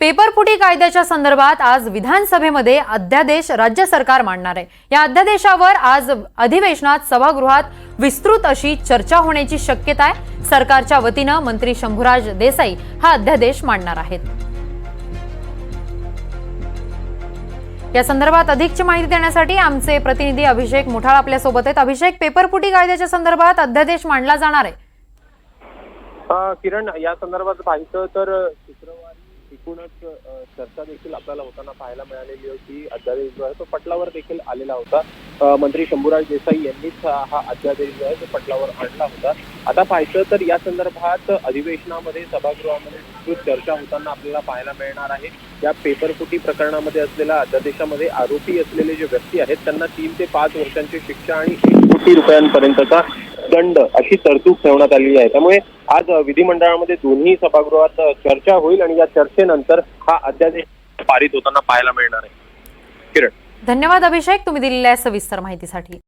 पेपरफुटी कायद्याच्या संदर्भात आज विधानसभेमध्ये अध्यादेश राज्य सरकार मांडणार आहे. या अध्यादेशावर आज अधिवेशनात सभागृहात विस्तृत अशी चर्चा होण्याची शक्यता आहे. सरकारच्या वतीनं मंत्री शंभूराज देसाई हा अध्यादेश मांडणार आहेत. या संदर्भात अधिकची माहिती देण्यासाठी आमचे प्रतिनिधी अभिषेक मुठाळ आपल्यासोबत आहेत. अभिषेक पेपरफुटी कायद्याच्या संदर्भात अध्यादेश मांडला जाणार आहे. किरण या संदर्भात पाहिलं तर एकूणच चर्चा देखील आपल्याला होताना पाहायला मिळालेली होती. अध्यादेश जो आहे तो पटलावर देखील आलेला होता. मंत्री शंभूराज देसाई यांनीच हा अध्यादेश जो आहे तो पटलावर आणला होता. आता पाहायचं तर या संदर्भात अधिवेशनामध्ये सभागृहामध्ये विस्तृत चर्चा होताना आपल्याला पाहायला मिळणार आहे. या पेपरफुटी प्रकरणामध्ये असलेल्या अध्यादेशामध्ये आरोपी असलेले जे व्यक्ती आहेत त्यांना तीन ते पाच वर्षांची शिक्षा आणि एक कोटी रुपयांपर्यंतचा दंड अशी तरतूद ठेवण्यात आलेली आहे. त्यामुळे आज विधिमंडळामध्ये दोन्ही सभागृहात चर्चा होईल आणि या चर्चेनंतर हा अध्यादेश पारित होताना पाहायला मिळणार आहे. किरण. धन्यवाद अभिषेक तुम्ही दिलेल्या सविस्तर माहितीसाठी.